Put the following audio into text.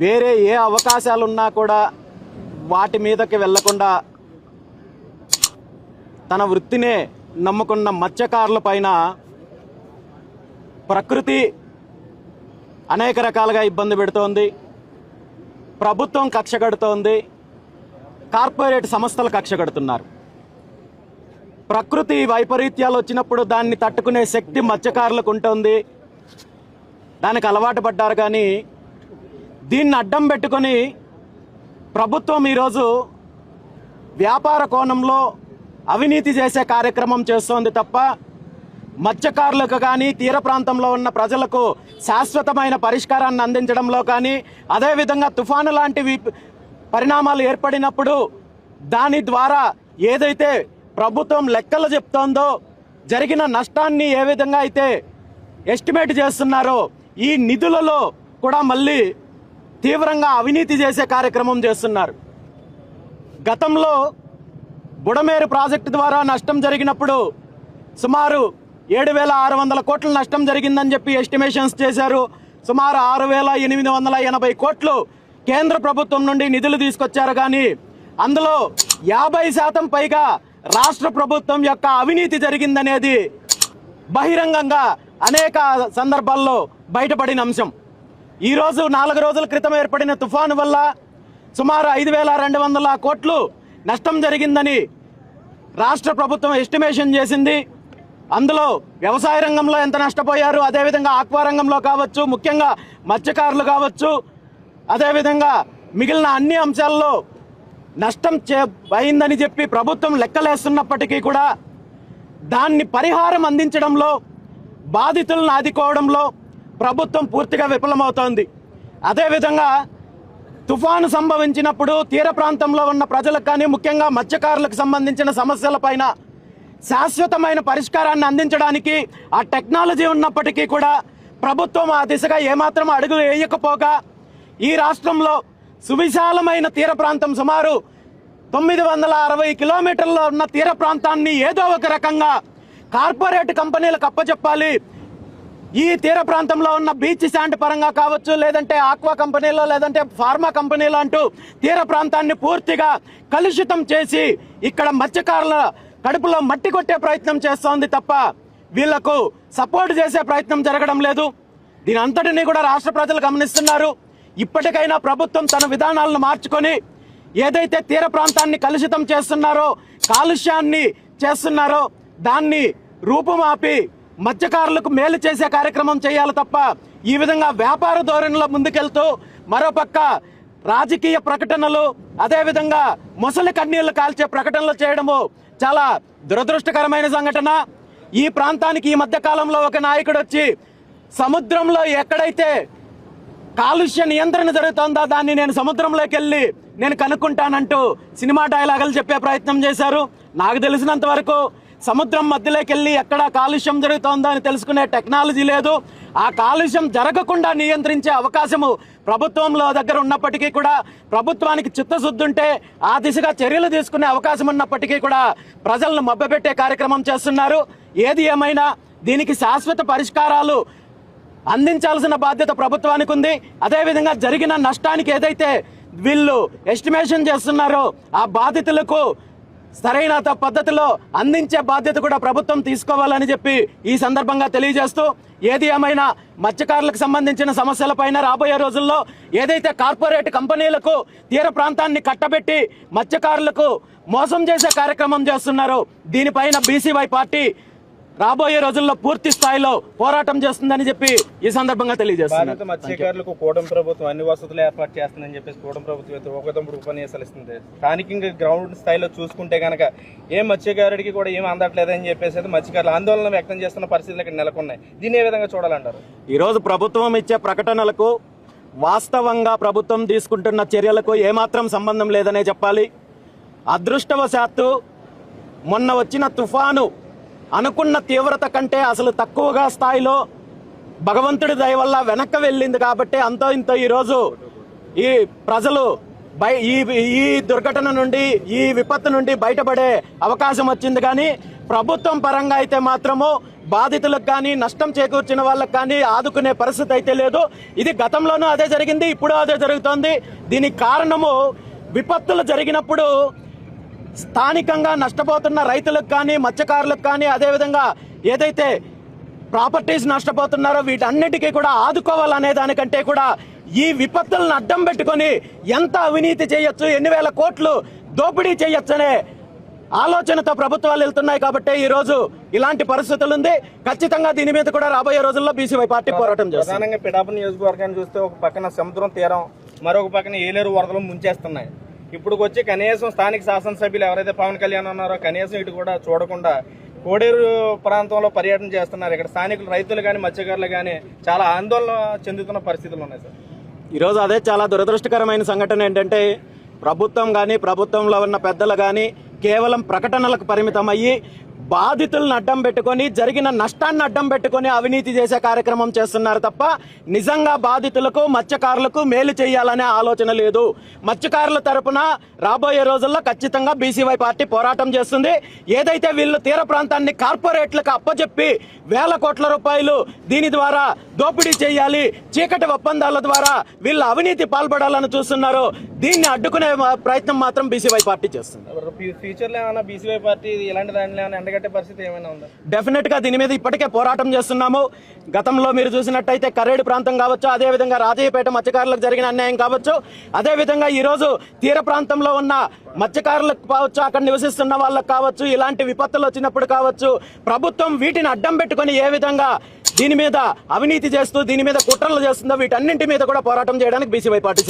వేరే ఏ అవకాశాలు ఉన్నా కూడా వాటి మీదకి వెళ్ళకుండా తన వృత్తినే నమ్ముకున్న మత్స్యకారుల పైన ప్రకృతి అనేక రకాలుగా ఇబ్బంది పెడుతోంది. ప్రభుత్వం కక్ష కడుతోంది. కార్పొరేట్ సంస్థలు కక్ష కడుతున్నారు. ప్రకృతి వైపరీత్యాలు వచ్చినప్పుడు దాన్ని తట్టుకునే శక్తి మత్స్యకారులకు ఉంటుంది. దానికి అలవాటు పడ్డారు కానీ దీన్ని అడ్డం పెట్టుకొని ప్రభుత్వం ఈరోజు వ్యాపార కోణంలో అవినీతి చేసే కార్యక్రమం చేస్తోంది తప్ప మత్స్యకారులకు కానీ తీర ప్రాంతంలో ఉన్న ప్రజలకు శాశ్వతమైన పరిష్కారాన్ని అందించడంలో కానీ అదేవిధంగా తుఫాను లాంటి పరిణామాలు ఏర్పడినప్పుడు దాని ద్వారా ఏదైతే ప్రభుత్వం లెక్కలు చెప్తోందో జరిగిన నష్టాన్ని ఏ విధంగా అయితే ఎస్టిమేట్ చేస్తున్నారో ఈ నిధులలో కూడా మళ్ళీ తీవ్రంగా అవినీతి చేసే కార్యక్రమం చేస్తున్నారు. గతంలో బుడమేరు ప్రాజెక్టు ద్వారా నష్టం జరిగినప్పుడు సుమారు ఏడు వేల ఆరు వందల కోట్ల నష్టం జరిగిందని చెప్పి ఎస్టిమేషన్స్ చేశారు. సుమారు ఆరు వేల ఎనిమిది వందల ఎనభై కోట్లు కేంద్ర ప్రభుత్వం నుండి నిధులు తీసుకొచ్చారు కానీ అందులో యాభై శాతం పైగా రాష్ట్ర ప్రభుత్వం యొక్క అవినీతి జరిగిందనేది బహిరంగంగా అనేక సందర్భాల్లో బయటపడిన అంశం. ఈరోజు నాలుగు రోజుల క్రితం ఏర్పడిన తుఫాను వల్ల సుమారు ఐదు వేల రెండు వందల కోట్లు నష్టం జరిగిందని రాష్ట్ర ప్రభుత్వం ఎస్టిమేషన్ చేసింది. అందులో వ్యవసాయ రంగంలో ఎంత నష్టపోయారు అదేవిధంగా ఆక్వా రంగంలో కావచ్చు ముఖ్యంగా మత్స్యకారులు కావచ్చు అదేవిధంగా మిగిలిన అన్ని అంశాల్లో నష్టం చే అయిందని చెప్పి ప్రభుత్వం లెక్కలేస్తున్నప్పటికీ కూడా దాన్ని పరిహారం అందించడంలో బాధితులను ఆదుకోవడంలో ప్రభుత్వం పూర్తిగా విఫలమవుతోంది. అదేవిధంగా తుఫాను సంభవించినప్పుడు తీర ప్రాంతంలో ఉన్న ప్రజలకు కానీ ముఖ్యంగా మత్స్యకారులకు సంబంధించిన సమస్యలపైన శాశ్వతమైన పరిష్కారాన్ని అందించడానికి ఆ టెక్నాలజీ ఉన్నప్పటికీ కూడా ప్రభుత్వం ఆ దిశగా ఏమాత్రం అడుగు వేయకపోగా ఈ రాష్ట్రంలో సువిశాలమైన తీర ప్రాంతం సుమారు తొమ్మిది వందల అరవై కిలోమీటర్ల ఉన్న తీర ప్రాంతాన్ని ఏదో ఒక రకంగా కార్పొరేట్ కంపెనీలకు అప్పచెప్పాలి. ఈ తీర ప్రాంతంలో ఉన్న బీచ్ శాండ్ పరంగా కావచ్చు లేదంటే ఆక్వా కంపెనీలో లేదంటే ఫార్మా కంపెనీలు అంటూ తీర ప్రాంతాన్ని పూర్తిగా కలుషితం చేసి ఇక్కడ మత్స్యకారుల కడుపులో మట్టి కొట్టే ప్రయత్నం చేస్తోంది తప్ప వీళ్ళకు సపోర్ట్ చేసే ప్రయత్నం జరగడం లేదు. దీని అంతటినీ కూడా రాష్ట్ర ప్రజలు గమనిస్తున్నారు. ఇప్పటికైనా ప్రభుత్వం తన విధానాలను మార్చుకొని ఏదైతే తీర ప్రాంతాన్ని కలుషితం చేస్తున్నారో కాలుష్యాన్ని చేస్తున్నారో దాన్ని రూపుమాపి మత్స్యకారులకు మేలు చేసే కార్యక్రమం చేయాలి తప్ప ఈ విధంగా వ్యాపార ధోరణిలో ముందుకెళ్తూ మరోపక్క రాజకీయ ప్రకటనలు అదేవిధంగా ముసలి కన్నీళ్ళు కాల్చే ప్రకటనలు చేయడము చాలా దురదృష్టకరమైన సంఘటన. ఈ ప్రాంతానికి ఈ మధ్య కాలంలో ఒక నాయకుడు వచ్చి సముద్రంలో ఎక్కడైతే కాలుష్య నియంత్రణ జరుగుతుందో దాన్ని నేను సముద్రంలోకి వెళ్ళి నేను కనుక్కుంటానంటూ సినిమా డైలాగులు చెప్పే ప్రయత్నం చేశారు. నాకు తెలిసినంత వరకు సముద్రం మధ్యలోకి వెళ్ళి ఎక్కడ కాలుష్యం జరుగుతోందో అని తెలుసుకునే టెక్నాలజీ లేదు. ఆ కాలుష్యం జరగకుండా నియంత్రించే అవకాశము ప్రభుత్వంలో దగ్గర ఉన్నప్పటికీ కూడా ప్రభుత్వానికి చిత్తశుద్ధి ఉంటే ఆ దిశగా చర్యలు తీసుకునే అవకాశం ఉన్నప్పటికీ కూడా ప్రజలను మభ్యపెట్టే కార్యక్రమం చేస్తున్నారు. ఏది ఏమైనా దీనికి శాశ్వత పరిష్కారాలు అందించాల్సిన బాధ్యత ప్రభుత్వానికి ఉంది. అదేవిధంగా జరిగిన నష్టానికి ఏదైతే వీళ్ళు ఎస్టిమేషన్ చేస్తున్నారో ఆ బాధితులకు సరైన త- పద్ధతిలో అందించే బాధ్యత కూడా ప్రభుత్వం తీసుకోవాలని చెప్పి ఈ సందర్భంగా తెలియజేస్తూ ఏది ఏమైనా మత్స్యకారులకు సంబంధించిన సమస్యలపైన రాబోయే రోజుల్లో ఏదైతే కార్పొరేట్ కంపెనీలకు తీర ప్రాంతాన్ని కట్టబెట్టి మత్స్యకారులకు మోసం చేసే కార్యక్రమం చేస్తున్నారో దీనిపైన బీసీవై పార్టీ రాబోయే రోజుల్లో పూర్తి స్థాయిలో పోరాటం చేస్తుందని చెప్పి ఈ సందర్భంగా తెలియజేస్తున్నారు మత్స్యకారులకు కూటమి ప్రభుత్వం అన్ని వసతులు ఏర్పాటు చేస్తుందని చెప్పేసి కూటమి ప్రభుత్వం అయితే ఒక తమ్ముడు ఉపన్యాసాలు ఇస్తుంది స్థానికంగా గ్రౌండ్ స్థాయిలో చూసుకుంటే గనక ఏ మత్స్యకారుడికి కూడా ఏం అందట్లేదని చెప్పేసి అయితే మత్స్యకారులు ఆందోళన వ్యక్తం చేస్తున్న పరిస్థితులు ఇక్కడ నెలకొన్నాయి. దీన్ని ఏ విధంగా చూడాలంటారు? ఈరోజు ప్రభుత్వం ఇచ్చే ప్రకటనలకు వాస్తవంగా ప్రభుత్వం తీసుకుంటున్న చర్యలకు ఏమాత్రం సంబంధం లేదనే చెప్పాలి. అదృష్టవశాత్తు మొన్న వచ్చిన తుఫాను అనుకున్న తీవ్రత కంటే అసలు తక్కువగా స్థాయిలో భగవంతుడి దయ వల్ల వెనక్కి వెళ్ళింది కాబట్టి అంతో ఇంతో ఈరోజు ఈ ప్రజలు బై ఈ ఈ దుర్ఘటన నుండి ఈ విపత్తు నుండి బయటపడే అవకాశం వచ్చింది కానీ ప్రభుత్వం పరంగా అయితే మాత్రము బాధితులకు కానీ నష్టం చేకూర్చిన వాళ్ళకి కానీ ఆదుకునే పరిస్థితి అయితే లేదు. ఇది గతంలోనూ అదే జరిగింది ఇప్పుడు అదే జరుగుతోంది. దీనికి కారణము విపత్తులు జరిగినప్పుడు స్థానికంగా నష్టపోతున్న రైతులకు కానీ మత్స్యకారులకు కానీ అదేవిధంగా ఏదైతే ప్రాపర్టీస్ నష్టపోతున్నారో వీటన్నిటికీ కూడా ఆదుకోవాలనే దానికంటే కూడా ఈ విపత్తులను అడ్డం పెట్టుకొని ఎంత అవినీతి చేయొచ్చు ఎన్ని వేల కోట్లు దోపిడీ చేయొచ్చు అనే ఆలోచనతో ప్రభుత్వాలు వెళ్తున్నాయి కాబట్టి ఈ రోజు ఇలాంటి పరిస్థితులు ఉంది. ఖచ్చితంగా దీని మీద కూడా రాబోయే రోజుల్లో బీసీవై పార్టీ పోరాటం చేస్తుంది. ప్రధానంగా పిడాప నియోజకవర్గాన్ని చూస్తే ఒక పక్కన సముద్రం తీరం మరొక పక్కన ఏలేరు వరదలు ముంచేస్తున్నాయి. ఇప్పుడు వచ్చి కనీసం స్థానిక శాసనసభ్యులు ఎవరైతే పవన్ కళ్యాణ్ ఉన్నారో కనీసం ఇటు కూడా చూడకుండా కోడేరు ప్రాంతంలో పర్యటన చేస్తున్నారు. ఇక్కడ స్థానికులు రైతులు కానీ మత్స్యకారులు కానీ చాలా ఆందోళన చెందుతున్న పరిస్థితులు ఉన్నాయి సార్. ఈరోజు అదే చాలా దురదృష్టకరమైన సంఘటన ఏంటంటే ప్రభుత్వం కానీ ప్రభుత్వంలో ఉన్న పెద్దలు కానీ కేవలం ప్రకటనలకు పరిమితం అయ్యి బాధితులను అడ్డం పెట్టుకొని జరిగిన నష్టాన్ని అడ్డం పెట్టుకొని అవినీతి చేసే కార్యక్రమం చేస్తున్నారు తప్ప నిజంగా బాధితులకు మత్స్యకారులకు మేలు చేయాలనే ఆలోచన లేదు. మత్స్యకారుల తరపున రాబోయే రోజుల్లో ఖచ్చితంగా బీసీవై పార్టీ పోరాటం చేస్తుంది. ఏదైతే వీళ్ళు తీర ప్రాంతాన్ని కార్పొరేట్లకు అప్పచెప్పి వేల కోట్ల రూపాయలు దీని ద్వారా దోపిడీ చేయాలి చీకటి ఒప్పందాల ద్వారా వీళ్ళు అవినీతి పాల్పడాలని చూస్తున్నారు. దీన్ని అడ్డుకునే ప్రయత్నం మాత్రం బీసీవై పార్టీ చేస్తుంది. ఫ్యూచర్లో ఏమైనా బీసీవై పార్టీ ఇలాంటి దాంట్లో ఏమైనా డెఫినెట్గా దీని మీద ఇప్పటికే పోరాటం చేస్తున్నాము. గతంలో మీరు చూసినట్టయితే కరేడు ప్రాంతం కావచ్చు అదే విధంగా రాజయ్యపేట మత్స్యకారులకు జరిగిన అన్యాయం కావచ్చు. అదే విధంగా ఈ రోజు తీర ప్రాంతంలో ఉన్న మత్స్యకారులకు కావచ్చు అక్కడ నివసిస్తున్న వాళ్ళకు కావచ్చు ఇలాంటి విపత్తులు వచ్చినప్పుడు కావచ్చు ప్రభుత్వం వీటిని అడ్డం పెట్టుకొని ఏ విధంగా దీని మీద అవినీతి చేస్తూ దీని మీద కుట్రలు చేస్తుందో వీటన్నింటి మీద కూడా పోరాటం చేయడానికి బీసీవై పార్టీ